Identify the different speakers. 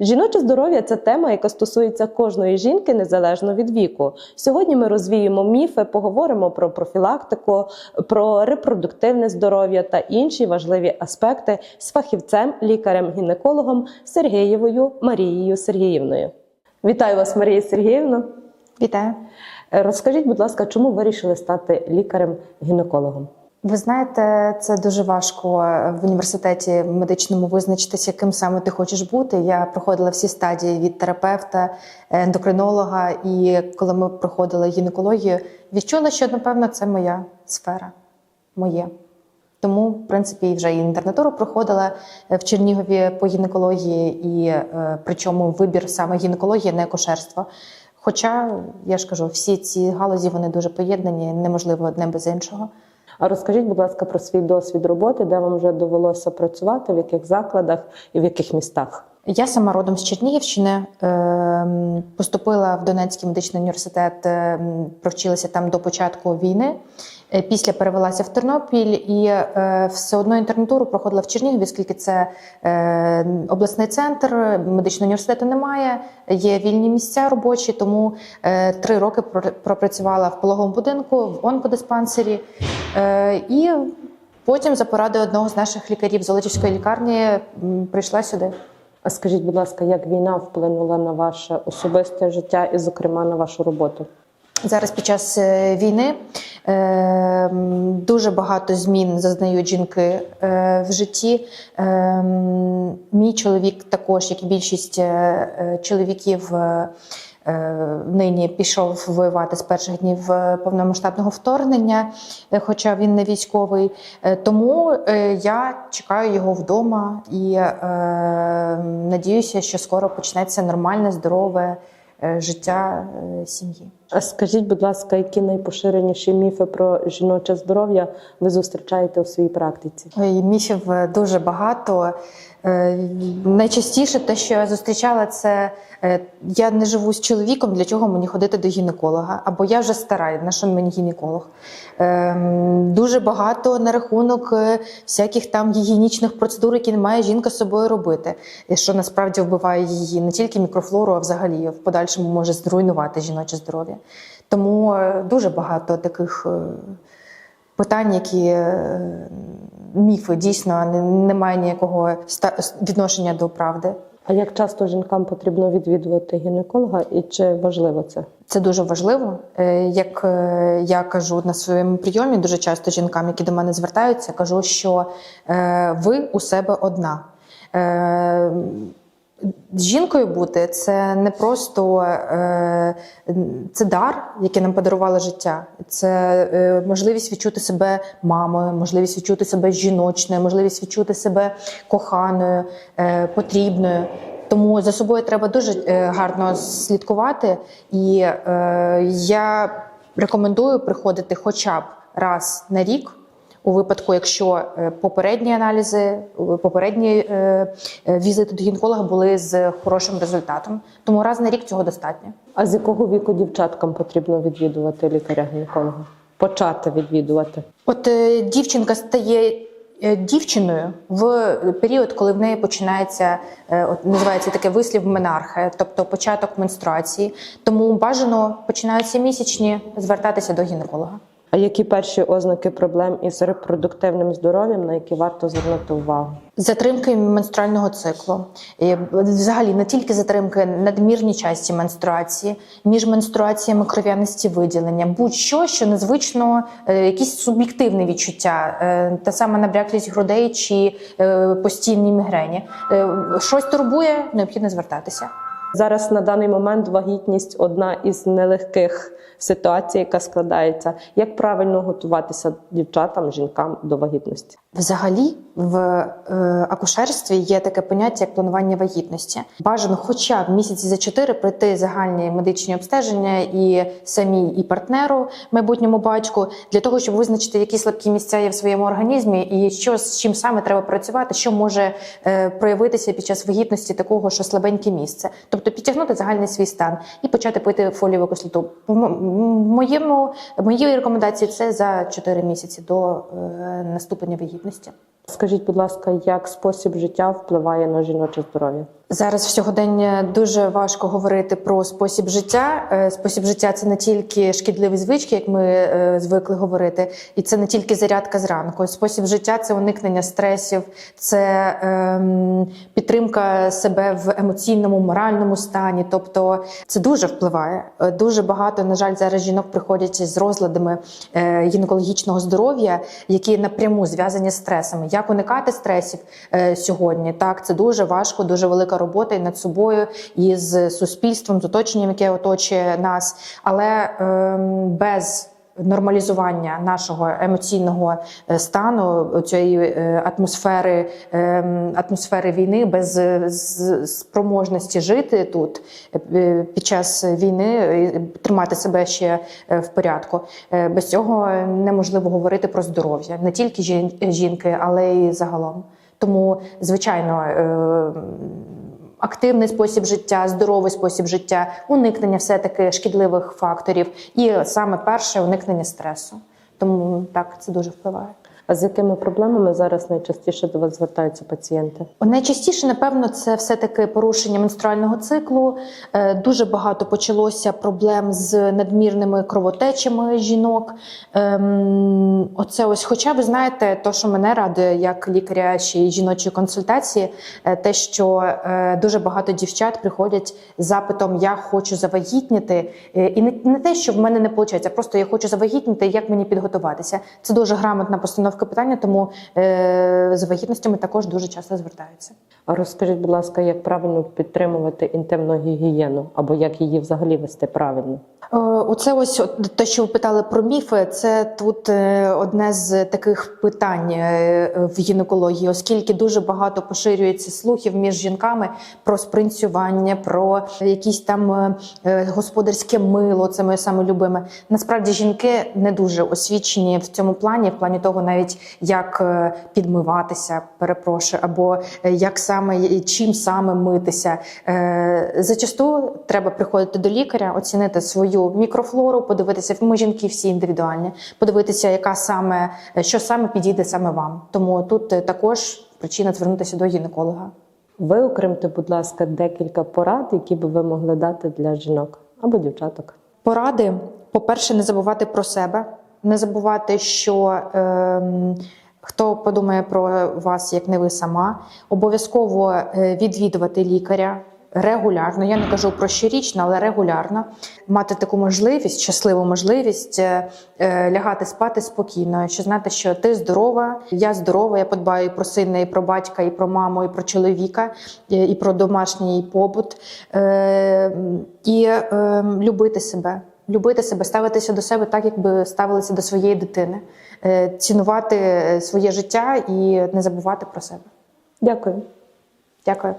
Speaker 1: Жіноче здоров'я це тема, яка стосується кожної жінки незалежно від віку. Сьогодні ми розвіємо міфи, поговоримо про профілактику, про репродуктивне здоров'я та інші важливі аспекти з фахівцем, лікарем-гінекологом Сергієвою Марією Сергіївною. Вітаю вас, Марія Сергіївна.
Speaker 2: Вітаю.
Speaker 1: Розкажіть, будь ласка, чому вирішили стати лікарем-гінекологом?
Speaker 2: Ви знаєте, це дуже важко в університеті медичному визначитися, яким саме ти хочеш бути. Я проходила всі стадії від терапевта, ендокринолога, і коли ми проходили гінекологію, відчула, що напевно це моя сфера, моє. Тому, в принципі, вже і інтернатуру проходила в Чернігові по гінекології, і е, причому вибір саме гінекології, не акушерство. Хоча я ж кажу, всі ці галузі вони дуже поєднані, неможливо одне без іншого.
Speaker 1: А розкажіть, будь ласка, про свій досвід роботи, де вам вже довелося працювати, в яких закладах і в яких містах?
Speaker 2: Я сама родом з Чернігівщини, ем, поступила в Донецький медичний університет, ем, провчилася там до початку війни. Е, Після перевелася в Тернопіль і е, все одно інтернатуру проходила в Чернігові, оскільки це е, обласний центр, медичного університету немає, є вільні місця робочі, тому три роки пропрацювала в пологовому будинку, в онкодиспансері. І потім за порадою одного з наших лікарів Золочівської лікарні прийшла сюди.
Speaker 1: А скажіть, будь ласка, як війна вплинула на ваше особисте життя і, зокрема, на вашу роботу?
Speaker 2: Зараз під час е, війни е, дуже багато змін зазнають жінки е, в житті. Мій чоловік також, як і більшість чоловіків. Нині пішов воювати з перших днів е, повномасштабного вторгнення, е, хоча він не військовий. Е, Тому е, я чекаю його вдома і е, надіюся, що скоро почнеться нормальне, здорове е, життя е, сім'ї.
Speaker 1: А скажіть, будь ласка, які найпоширеніші міфи про жіноче здоров'я ви зустрічаєте у своїй практиці?
Speaker 2: Міфів е, дуже багато. Е, Найчастіше те, що я зустрічала, це е, я не живу з чоловіком, для чого мені ходити до гінеколога, або я вже стара, на що мені гінеколог. Ем, Дуже багато на рахунок всяких там гігієнічних процедур, які не має жінка з собою робити, що насправді вбиває її не тільки мікрофлору, а взагалі в подальшому може зруйнувати жіноче здоров'я. Тому е, дуже багато таких. е, питань, які е, міфи дійсно не- немає ніякого відношення до правди.
Speaker 1: А як часто жінкам потрібно відвідувати гінеколога і чи важливо це?
Speaker 2: Це дуже важливо. Як я кажу на своєму прийомі, дуже часто жінкам, які до мене звертаються, кажу, що ви у себе одна. Жінкою бути це не просто е, це дар, який нам подарувало життя. Це е, можливість відчути себе мамою, можливість відчути себе жіночною, можливість відчути себе коханою, е, потрібною. Тому за собою треба дуже гарно слідкувати, і я рекомендую приходити хоча б раз на рік. У випадку, якщо е, попередні аналізи, е, попередні е, візити до гінеколога були з хорошим результатом, тому раз на рік цього достатньо.
Speaker 1: А з якого віку дівчаткам потрібно відвідувати лікаря-гінеколога? Почати відвідувати?
Speaker 2: От дівчинка стає дівчиною в період, коли в неї починається от називається таке вислів менархе, тобто початок менструації. Тому бажано починаються місячні звертатися до гінеколога.
Speaker 1: Які перші ознаки проблем із репродуктивним здоров'ям, на які варто звернути увагу?
Speaker 2: Затримки менструального циклу, І взагалі не тільки затримки, надмірні часті менструації, між менструаціями кров'янисті виділення, будь-що, що незвично, е, якісь суб'єктивне відчуття, е, та сама набряклість грудей чи е, постійні мігрені. Щось турбує, необхідно звертатися.
Speaker 1: Зараз на даний момент вагітність одна із нелегких ситуацій, яка складається. Як правильно готуватися дівчатам, жінкам до вагітності?
Speaker 2: Взагалі, в е, акушерстві є таке поняття як планування вагітності. Бажано, хоча б місяці за чотири пройти загальні медичні обстеження і самій і партнеру, майбутньому батьку, для того, щоб визначити, які слабкі місця є в своєму організмі, і що з чим саме треба працювати, що може е, проявитися під час вагітності такого, що слабеньке місце, тобто підтягнути загальний свій стан і почати пити фолієву кислоту. Моєму моїй рекомендації це за 4 місяці до е, наступлення вагітності.
Speaker 1: Скажіть, будь ласка, як спосіб життя впливає на жіноче здоров'я?
Speaker 2: Зараз в сьогодення дуже важко говорити про спосіб життя. Е, Спосіб життя це не тільки шкідливі звички, як ми е, звикли говорити, і це не тільки зарядка зранку. Спосіб життя це уникнення стресів, це ем, підтримка себе в емоційному, моральному стані. Тобто це дуже впливає. Е, Дуже багато, на жаль, зараз жінок приходять з розладами гінекологічного здоров'я, які напряму зв'язані з стресами. Як уникати стресів сьогодні? Так, це дуже важко, дуже велика робота і над собою, і з суспільством, з оточенням, яке оточує нас, але ем, без нормалізування нашого емоційного е, стану цієї е, атмосфери, ем, атмосфери війни, без е, спроможності жити тут під час війни, тримати себе ще в порядку. Без цього неможливо говорити про здоров'я не тільки жінки, але й загалом. Тому, звичайно, активний спосіб життя, здоровий спосіб життя, уникнення все-таки шкідливих факторів, і саме перше уникнення стресу. Тому так це дуже впливає.
Speaker 1: А з якими проблемами зараз найчастіше до вас звертаються пацієнти?
Speaker 2: Найчастіше, напевно, це все-таки порушення менструального циклу. Е, Дуже багато почалося проблем з надмірними кровотечами жінок. Ем, Оце ось, хоча ви знаєте, то, що мене радує як лікаря ще жіночої консультації, е, те, що е, дуже багато дівчат приходять з запитом Я хочу завагітніти. І не те, що в мене не виходить, а просто я хочу завагітніти, як мені підготуватися. Це дуже грамотна постановка питання, тому е, з вагітностями також дуже часто звертаються.
Speaker 1: Розкажіть, будь ласка, як правильно підтримувати інтимну гігієну або як її взагалі вести правильно?
Speaker 2: Е, Оце ось те, що ви питали про міфи. Це тут е, одне з таких питань е, в гінекології, оскільки дуже багато поширюється слухів між жінками про спринцювання, про якісь там господарське мило. Це моє саме любиме. Насправді жінки не дуже освічені в цьому плані, в плані того, навіть як підмиватися, перепрошую, або як саме чим саме митися. Зачасту треба приходити до лікаря, оцінити свою мікрофлору, подивитися, ми жінки всі індивідуальні, подивитися, яка саме що саме підійде саме вам. Тому тут е, також причина звернутися до гінеколога.
Speaker 1: Виокремте, будь ласка, декілька порад, які би ви могли дати для жінок або дівчаток.
Speaker 2: Поради: по-перше, не забувати про себе, не забувати, що ем, хто подумає про вас, як не ви сама. Обов'язково е, відвідувати лікаря. Регулярно, я не кажу про щорічно, але регулярно мати таку можливість, щасливу можливість е, е, лягати спати спокійно, що знати, що ти здорова, я здорова, я подбаю і про сина, і про батька, і про маму, і про чоловіка, е, і про домашній побут, і любити себе. Любити себе, ставитися до себе так, якби ставилися до своєї дитини, цінувати своє життя і не забувати про себе.
Speaker 1: Дякую.
Speaker 2: Дякую.